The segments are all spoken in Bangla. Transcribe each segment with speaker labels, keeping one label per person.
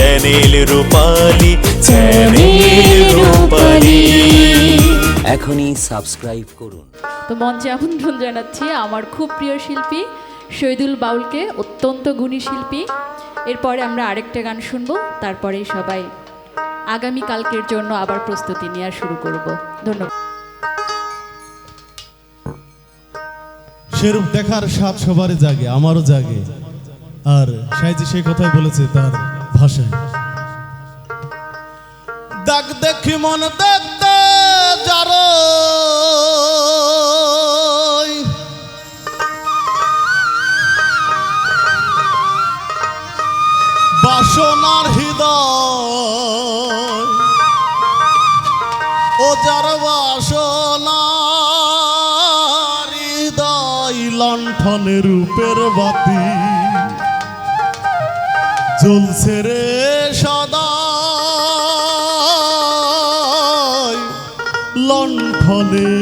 Speaker 1: চ্যানেল রূপালী চ্যানেল রূপালী।
Speaker 2: এখনই সাবস্ক্রাইব করুন।
Speaker 3: তো মঞ্চে আমন্ত্রণ জানাচ্ছি আমার খুব প্রিয় শিল্পী শহীদুল বাউলকে অত্যন্ত গুণী শিল্পী। এরপরে আমরা আরেকটা গান শুনব তারপরেই সবাই আগামী কালকের জন্য আবার প্রস্তুতি নেওয়া শুরু করব। ধন্যবাদ।
Speaker 4: সেরূপ দেখার স্বাদ সবারই জাগে আমারও জাগে। আর সাইজি সেই কথাই বলেছে তার ভাষায়। দাগ দেখি মন দেখতে যার। বাসনার হৃদয়, ও যার বাসনার হৃদয় লণ্ঠনে রূপের বাতি। জ্বলছে রে সদা। লণ্ঠনে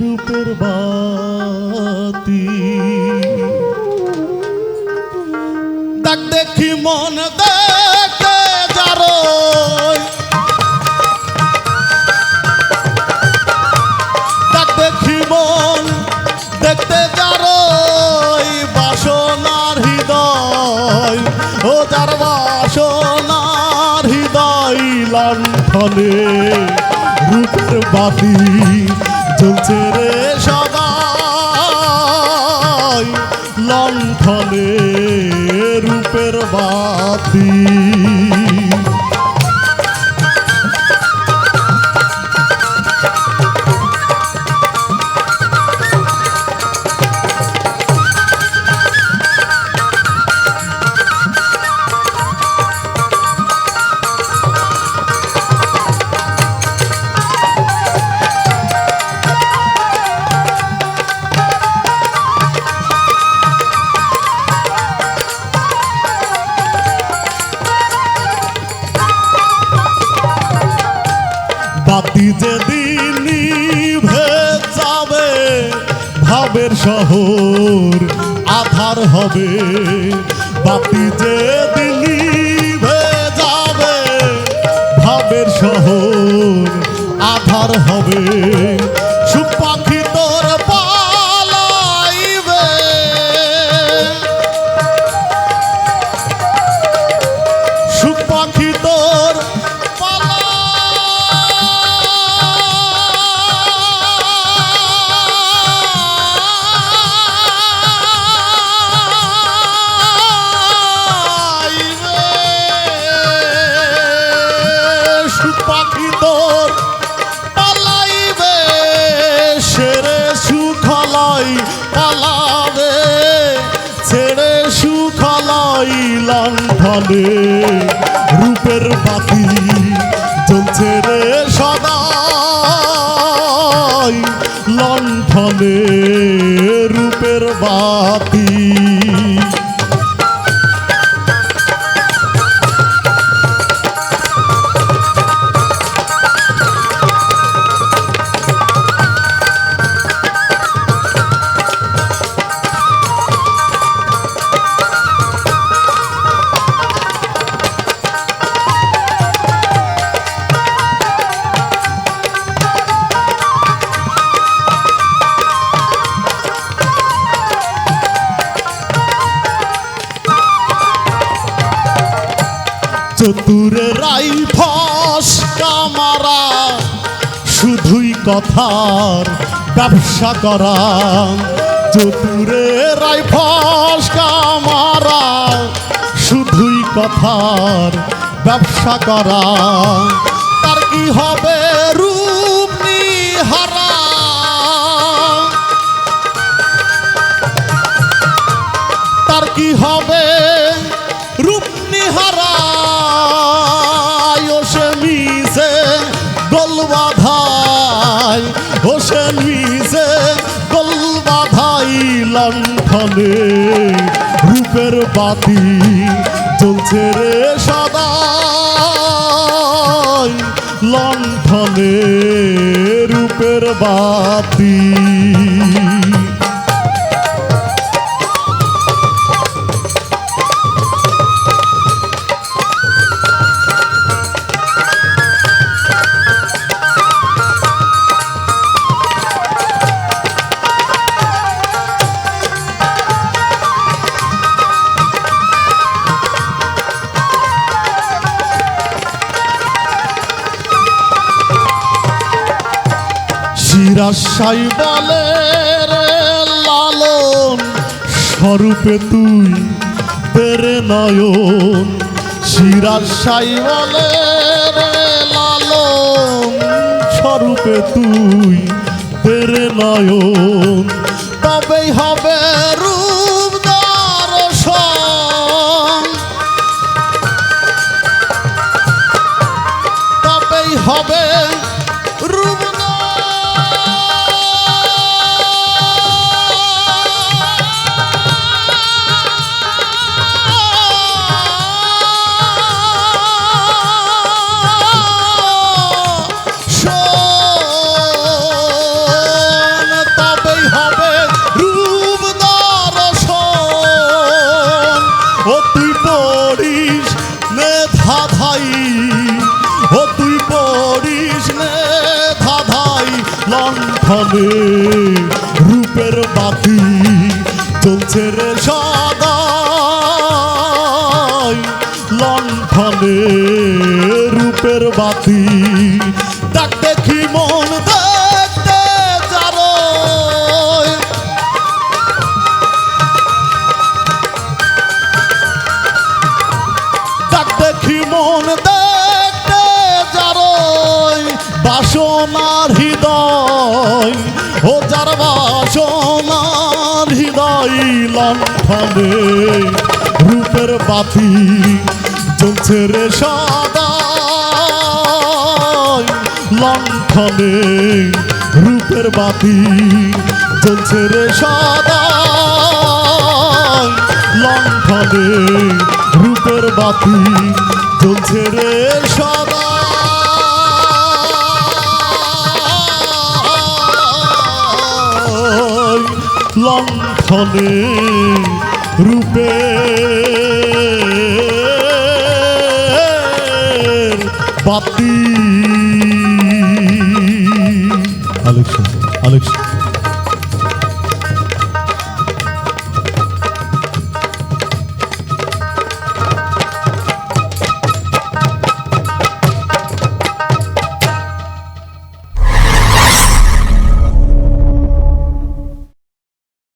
Speaker 4: রূপের বাতি। দেখ মন দেখতে ও যার বাসনার হৃদয় লণ্ঠনে রূপের বাতি জ্বলছে রে সদাই লণ্ঠনে রূপের বাতি। ভাবের শহর আধার হবে। বাতি সুখলাই লণ্ঠনে রূপের বাতি জ্বলছে রে সদাই। লণ্ঠনে রূপের বাতি চতুরে রাই ফস কামারা। শুধুই কথার ব্যবসা করা। চতুরে রাই ফস কামারা। শুধুই কথার ব্যবসা করা। তার কি হবে রূপ নিহারা? তার কি হবে লণ্ঠনে রূপের বাতি জ্বলছে রে সদা লণ্ঠনে রূপের বাতি। শিরাশাই বলে লালন স্বরূপে তুই তেরে নয়ন। শিরাশাই বলে লালন স্বরূপে তুই তেরে নয়ন। তবেই হবে রে সদাই লণ্ঠনে রূপের বাতি। ডাক দেখি মন দেখতে যারোয় ডাক দেখি মন দেখতে যারই বাসনার হৃদয়, ও যার বাসনার হৃদয় লণ্ঠনে রূপের বাতি জ্বলছে রে সাদা লণ্ঠনে রূপের বাতি জ্বলছে রে সাদা লণ্ঠনে রূপের বাতি জ্বলছে রে সদা লণ্ঠনে রূপে বাতি। আলেকশন আলেকশন